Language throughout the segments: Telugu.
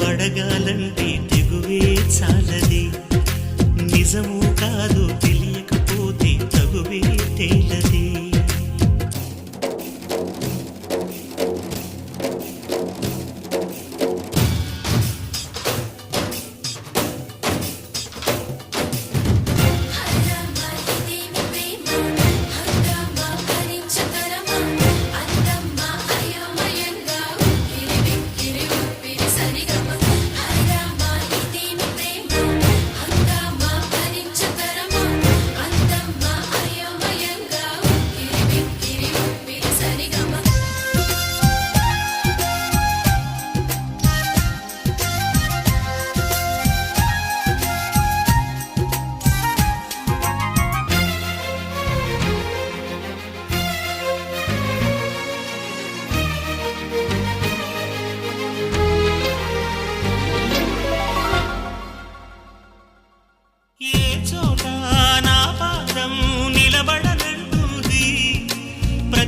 అడగాలంటే తెగువే చాలది. నిజము కాదు తెలియకపోతే తగువే తేలది.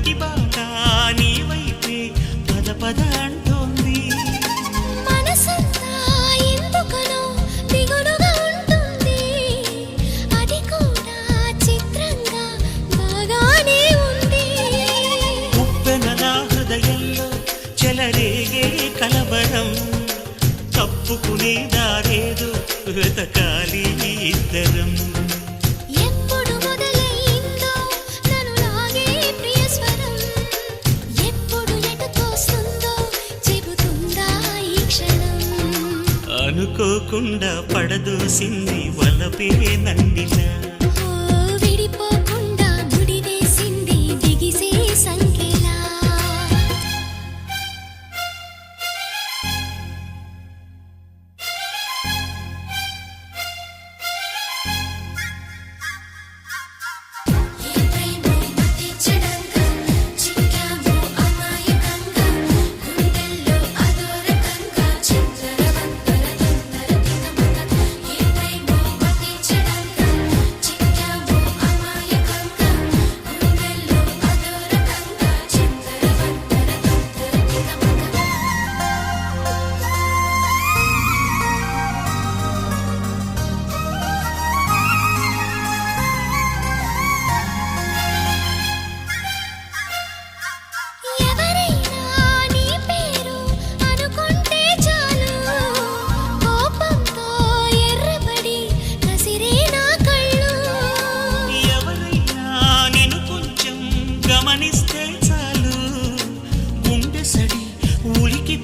ప్రతి బాట నీ వైపే పద పద అంటోంది. హృదయంలో చెలరేగే కలవరం. తప్పుకునే దారేదో వెతకాలి ఇద్దరం. అనుకోకుండా పడదోసింది వలపే నండి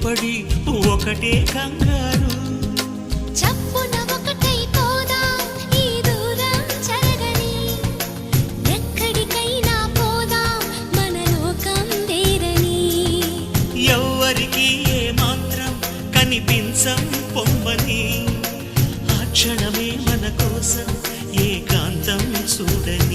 పడి ఒకటే కంగారు. చప్పున ఒకటై పోదాం ఈ దూరం చెరగని ఎక్కడికైనా పోదాం మన లోకం వేరని. ఎవ్వరికి ఏ మాత్రం కనిపించం పొమ్మని. ఆ క్షణమే మన కోసం ఏకాంతం చూడని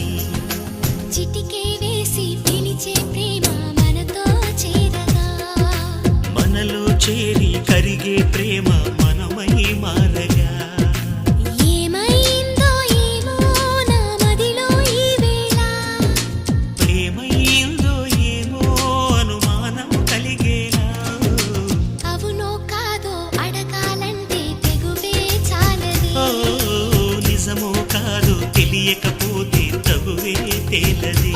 చేరి కరిగే ప్రేమ మనమై మారగా. తెలియకపోతే తగువే తేలది.